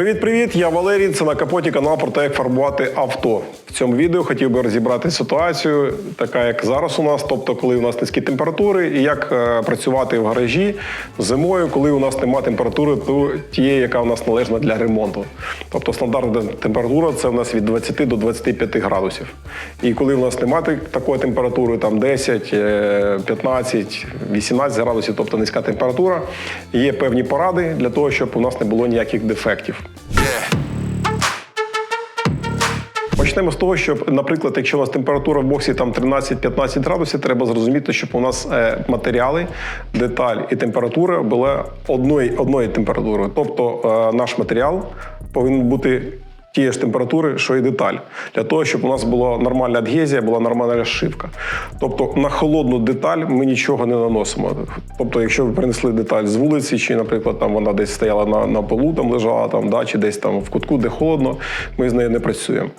Привіт-привіт! Я Валерій. Це на капоті канал про те, як фарбувати авто. В цьому відео хотів би розібрати ситуацію, така як зараз у нас, тобто коли у нас низькі температури, і як е, працювати в гаражі зимою, коли у нас немає температури ту- тієї, яка у нас належна для ремонту. Тобто стандартна температура це у нас від 20 до 25 градусів. І коли у нас немає такої температури, там 10, е, 15, 18 градусів, тобто низька температура, є певні поради для того, щоб у нас не було ніяких дефектів. Почнемо з того, що, наприклад, якщо у нас температура в боксі там 13-15 градусів, треба зрозуміти, щоб у нас е, матеріали, деталь і температура була одної, одної температури. Тобто е, наш матеріал повинен бути тієї ж температури, що і деталь, для того, щоб у нас була нормальна адгезія, була нормальна розшивка. Тобто на холодну деталь ми нічого не наносимо. Тобто, якщо ви принесли деталь з вулиці, чи, наприклад, там вона десь стояла на, на полу, там лежала, там, да, чи десь там в кутку, де холодно, ми з нею не працюємо.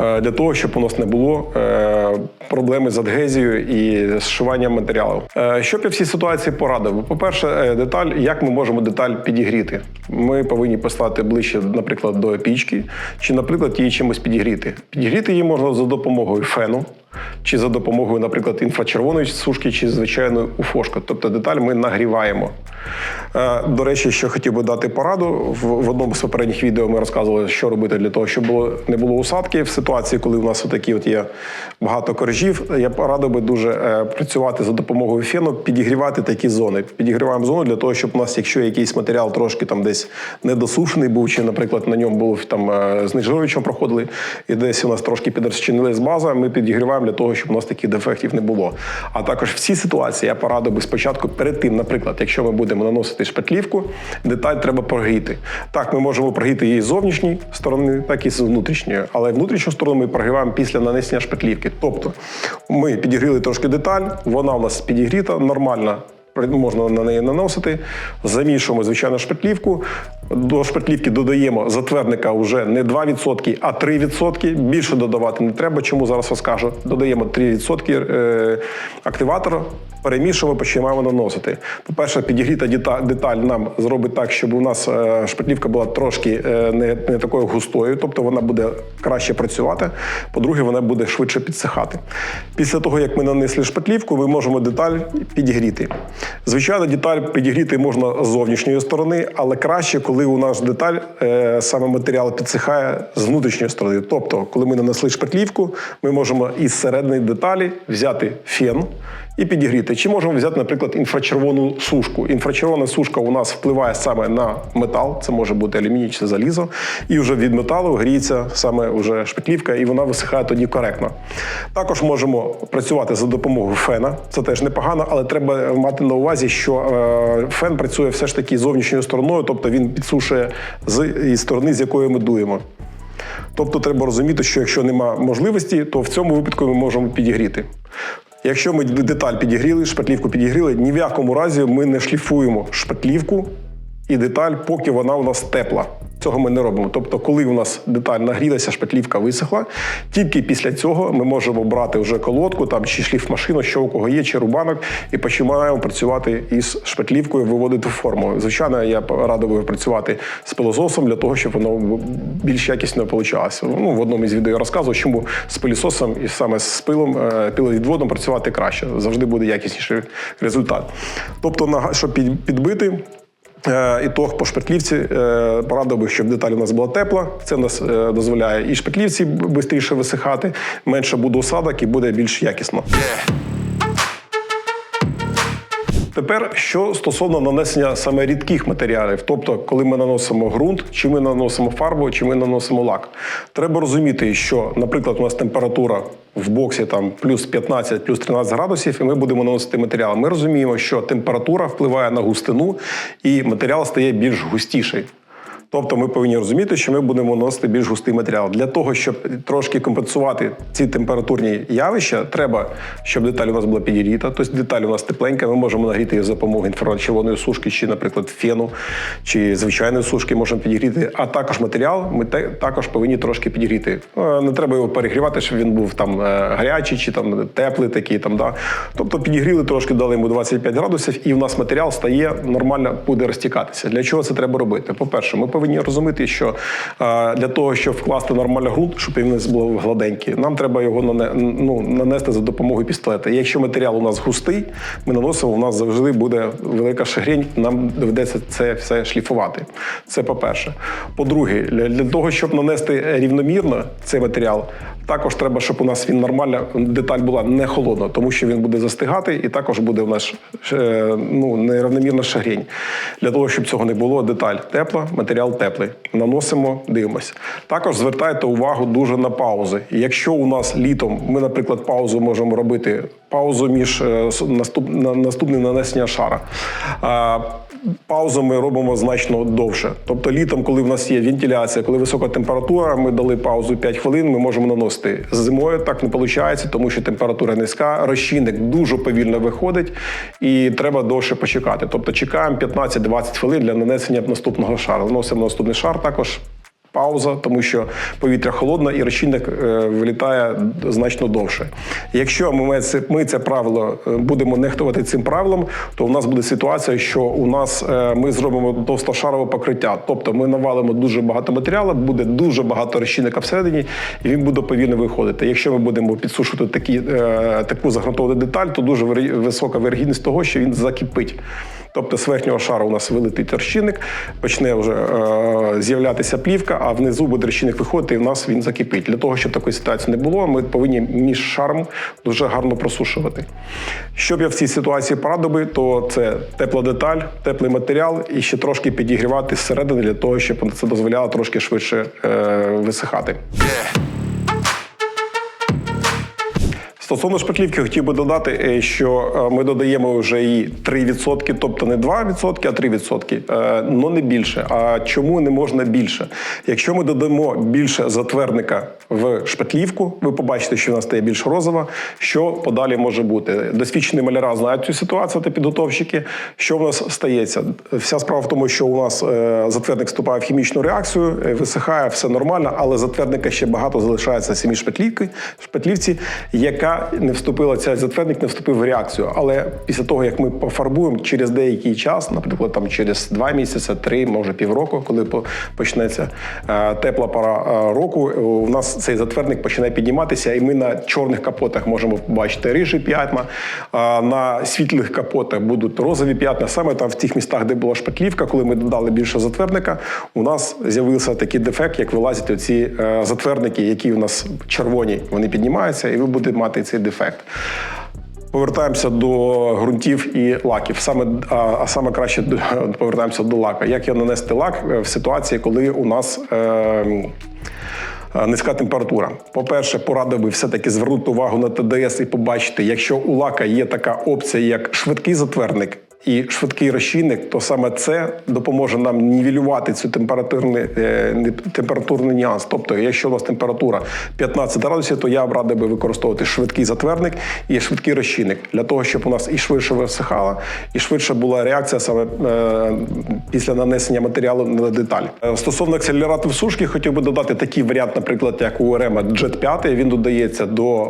Е, Для того, щоб у нас не було е, проблеми з адгезією і зшиванням матеріалу. щоб Що б я всі ситуації порадив? По-перше, е, деталь, як ми можемо деталь підігріти? Ми повинні послати ближче, наприклад, до пічки, чи, наприклад, її чимось підігріти. Підігріти її можна за допомогою фену, чи за допомогою, наприклад, інфрачервоної сушки, чи звичайної уфошки. Тобто деталь ми нагріваємо. Е, До речі, що хотів би дати пораду. В, одному з попередніх відео ми розказували, що робити для того, щоб було, не було усадки в ситуації, коли у нас такі от є багато коржів. Я порадив би дуже е, працювати за допомогою фену, підігрівати такі зони. Підігріваємо зону для того, щоб у нас, якщо якийсь матеріал трошки там десь недосушений був, чи, наприклад, на ньому був там е, знижуючим проходили, і десь у нас трошки підрозчинилась база, ми підігріваємо для того, щоб у нас таких дефектів не було. А також в цій ситуації я порадив би спочатку перед тим, наприклад, якщо ми будемо наносити шпатлівку, деталь треба прогріти. Так, ми можемо прогріти її з зовнішньої сторони, так і з внутрішньої. Але внутрішню сторону ми прогріваємо після нанесення шпатлівки. Тобто ми підігріли трошки деталь, вона у нас підігріта, нормальна. Можна на неї наносити, замішуємо звичайно шпатлівку. До шпатлівки додаємо затвердника вже не 2%, а 3%. Більше додавати не треба. Чому зараз розкажу? Додаємо 3% е, активатора, перемішуємо, починаємо наносити. По-перше, підігріта деталь нам зробить так, щоб у нас е, була трошки е, не, не такою густою, тобто вона буде краще працювати. По-друге, вона буде швидше підсихати. Після того, як ми нанесли шпатлівку, ми можемо деталь підігріти. Звичайно, деталь підігріти можна з зовнішньої сторони, але краще, коли у нас деталь е, саме матеріал підсихає з внутрішньої сторони. Тобто, коли ми нанесли шпатлівку, ми можемо із середини деталі взяти фен і підігріти. Чи можемо взяти, наприклад, інфрачервону сушку. Інфрачервона сушка у нас впливає саме на метал, це може бути алюміній чи залізо, і вже від металу гріється саме уже шпатлівка, і вона висихає тоді коректно. Також можемо працювати за допомогою фена. Це теж непогано, але треба мати на увазі, що е, фен працює все ж таки зовнішньою стороною, тобто він підсушує з сторони, з якої ми дуємо. Тобто треба розуміти, що якщо нема можливості, то в цьому випадку ми можемо підігріти. Якщо ми деталь підігріли, шпатлівку підігріли, ні в якому разі ми не шліфуємо шпатлівку і деталь, поки вона у нас тепла. Цього ми не робимо. Тобто, коли у нас деталь нагрілася, шпатлівка висохла, тільки після цього ми можемо брати вже колодку там чи шліфмашину, що у кого є, чи рубанок, і починаємо працювати із шпатлівкою, виводити форму. Звичайно, я радив працювати з пилососом для того, щоб воно більш якісно получалося. Ну, в одному із відео я розказував, чому з пилісосом і саме з пилом, е, пиловідводом працювати краще. Завжди буде якісніший результат. Тобто, щоб під- підбити. Е, Ітог по шпатлівці е, порадив би, щоб деталь у нас була тепла. Це нас е, дозволяє і шпатлівці швидше висихати, менше буде осадок і буде більш якісно. Тепер що стосовно нанесення саме рідких матеріалів, тобто, коли ми наносимо ґрунт, чи ми наносимо фарбу, чи ми наносимо лак, треба розуміти, що, наприклад, у нас температура в боксі там плюс 15, плюс 13 градусів, і ми будемо наносити матеріал. Ми розуміємо, що температура впливає на густину, і матеріал стає більш густіший. Тобто ми повинні розуміти, що ми будемо носити більш густий матеріал. Для того, щоб трошки компенсувати ці температурні явища, треба, щоб деталь у нас була підігріта. Тобто деталь у нас тепленька, ми можемо нагріти її за допомогою інфрачервоної сушки, чи, наприклад, фену, чи звичайної сушки можемо підігріти. А також матеріал ми також повинні трошки підігріти. Е, Не треба його перегрівати, щоб він був там е, гарячий чи там теплий такий. Там, да. Тобто підігріли трошки, дали йому 25 градусів, і в нас матеріал стає нормально буде розтікатися. Для чого це треба робити? По-перше, ми повинні повинні розуміти, що для того, щоб вкласти нормальний ґрунт, щоб він був гладенький, нам треба його ну, нанести за допомогою пістолета. Якщо матеріал у нас густий, ми наносимо, у нас завжди буде велика шагрінь, нам доведеться це все шліфувати. Це по-перше. По-друге, для того, щоб нанести рівномірно цей матеріал, також треба, щоб у нас він нормальна деталь була не холодна, тому що він буде застигати, і також буде у нас е, ну, нерівномірна шагрінь. Для того, щоб цього не було, деталь тепла, матеріал теплий. Наносимо, дивимося. Також звертайте увагу дуже на паузи. Якщо у нас літом ми, наприклад, паузу можемо робити паузу між е, наступ, наступним нанесення шара. Паузу ми робимо значно довше. Тобто літом, коли в нас є вентиляція, коли висока температура, ми дали паузу 5 хвилин, ми можемо наносити. Зимою так не виходить, тому що температура низька, розчинник дуже повільно виходить і треба довше почекати. Тобто чекаємо 15-20 хвилин для нанесення наступного шару. Наносимо наступний шар також. Пауза, тому що повітря холодне і розчинник е, вилітає значно довше. Якщо ми це, правило е, будемо нехтувати цим правилом, то у нас буде ситуація, що у нас е, ми зробимо товстошарове покриття. Тобто ми навалимо дуже багато матеріалу, буде дуже багато розчинника всередині, і він буде повільно виходити. Якщо ми будемо підсушувати такі, таку загрунтовану деталь, то дуже висока вирогідність того, що він закипить. Тобто з верхнього шару у нас вилетить розчинник, почне вже е, з'являтися плівка, а внизу буде розчинник виходити, і в нас він закипить. Для того, щоб такої ситуації не було, ми повинні між шаром дуже гарно просушувати. Що б я в цій ситуації порадив би, то це тепла деталь, теплий матеріал і ще трошки підігрівати зсередини для того, щоб це дозволяло трошки швидше е, висихати. Стосовно шпаклівки, хотів би додати, е, що е, ми додаємо вже її 3%, тобто не 2%, а 3%, е, ну не більше. А чому не можна більше? Якщо ми додамо більше затвердника в шпаклівку, ви побачите, що вона стає більш розова. Що подалі може бути? Досвідчені маляра знають цю ситуацію та підготовщики. Що в нас стається? Вся справа в тому, що у нас затвердник вступає в хімічну реакцію, висихає, все нормально, але затвердника ще багато залишається в самій шпаклівки, шпаклівці, яка не вступила, цей затвердник не вступив в реакцію. Але після того, як ми пофарбуємо через деякий час, наприклад, там через два місяці, три, може півроку, коли почнеться е, тепла пора е, року, е, у нас цей затвердник починає підніматися, і ми на чорних капотах можемо побачити рижі п'ятна, на світлих капотах будуть розові п'ятна. Саме там в тих містах, де була шпаклівка, коли ми додали більше затвердника, у нас з'явився такий дефект, як вилазять оці затвердники, які у нас червоні, вони піднімаються, і ви будете мати цей дефект. Повертаємося до ґрунтів і лаків. Саме а, саме краще повертаємося до лака. Як я нанести лак е, в ситуації, коли у нас е, е, низька температура? По-перше, порадив би все-таки звернути увагу на ТДС і побачити, якщо у лака є така опція, як швидкий затвердник. І швидкий розчинник, то саме це допоможе нам нівелювати цю температурний, е, температурний нюанс. Тобто, якщо у вас температура 15 градусів, то я б радив би використовувати швидкий затвердник і швидкий розчинник для того, щоб у нас і швидше висихало, і швидше була реакція саме е, після нанесення матеріалу на деталь. Е, Стосовно акселераторів сушки, хотів би додати такий варіант, наприклад, як у РМ Jet 5. Він додається до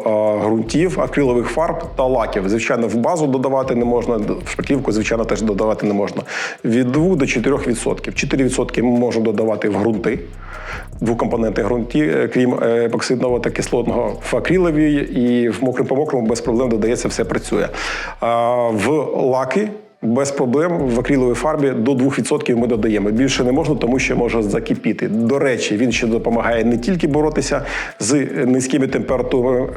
ґрунтів, акрилових фарб та лаків. Звичайно, в базу додавати не можна, в шпаклівку, звичайно, теж додавати не можна. Від 2 до 4%. 4% ми можемо додавати в ґрунти. Двокомпонентні ґрунті, е, крім е, епоксидного та кислотного в акриловій і в мокрим по мокрому без проблем додається, все працює. В лаки без проблем в акриловій фарбі до 2% ми додаємо. Більше не можна, тому що може закипіти. До речі, він ще допомагає не тільки боротися з низькими температурами,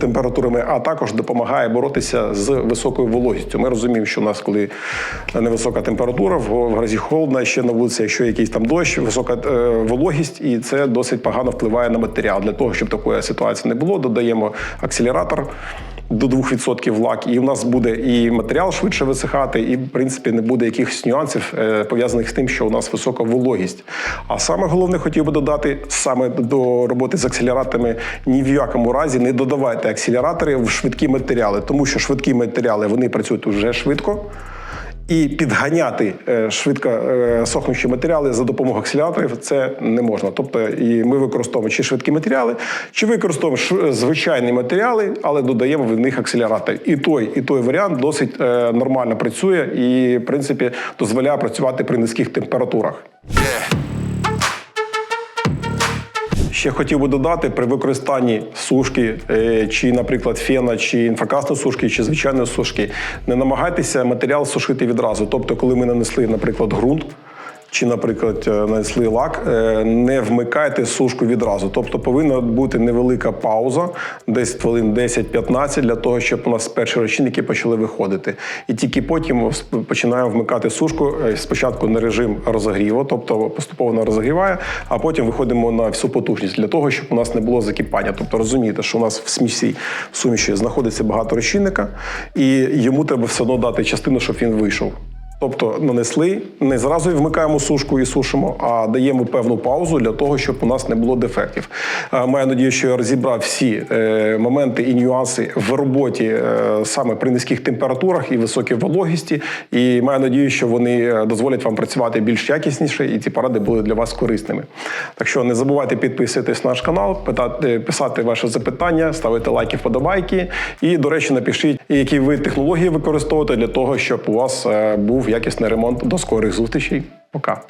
температурами, а також допомагає боротися з високою вологістю. Ми розуміємо, що у нас, коли невисока температура, в грозі холодно, ще на вулиці, якщо якийсь там дощ, висока е, вологість, і це досить погано впливає на матеріал. Для того, щоб такої ситуації не було, додаємо акселератор до 2% лак, і у нас буде і матеріал швидше висихати, і в принципі не буде якихось нюансів е, пов'язаних з тим, що у нас висока вологість. А саме головне хотів би додати саме до роботи з акселераторами ні в якому разі не додавайте акселератори в швидкі матеріали, тому що швидкі матеріали вони працюють вже швидко. І підганяти е, швидко е, сохнучі матеріали за допомогою акселяторів це не можна. Тобто, і ми використовуємо чи швидкі матеріали, чи використовуємо звичайні матеріали, але додаємо в них акселератор. І той, і той варіант досить е, нормально працює і, в принципі, дозволяє працювати при низьких температурах. Yeah. Ще хотів би додати, при використанні сушки, е, чи, наприклад, фена, чи інфракасної сушки, чи звичайної сушки, не намагайтеся матеріал сушити відразу. Тобто, коли ми нанесли, наприклад, ґрунт. Чи, наприклад, е, нанесли лак, е, не вмикайте сушку відразу. Тобто повинна бути невелика пауза, десь хвилин 10-15, для того, щоб у нас перші розчинники почали виходити. І тільки потім починаємо вмикати сушку е, спочатку на режим розогріву, тобто поступово вона розогріває, а потім виходимо на всю потужність для того, щоб у нас не було закипання. Тобто розумієте, що у нас в смісі в суміші знаходиться багато розчинника, і йому треба все одно дати частину, щоб він вийшов. Тобто нанесли, не зразу вмикаємо сушку і сушимо, а даємо певну паузу для того, щоб у нас не було дефектів. Е, Маю надію, що я розібрав всі е, моменти і нюанси в роботі е, саме при низьких температурах і високій вологісті. І маю надію, що вони дозволять вам працювати більш якісніше, і ці поради були для вас корисними. Так що не забувайте підписуватись на наш канал, питати, писати ваші запитання, ставити лайки, вподобайки. І, до речі, напишіть, які ви технології використовуєте для того, щоб у вас був якісний ремонт. До скорих зустрічей. Пока.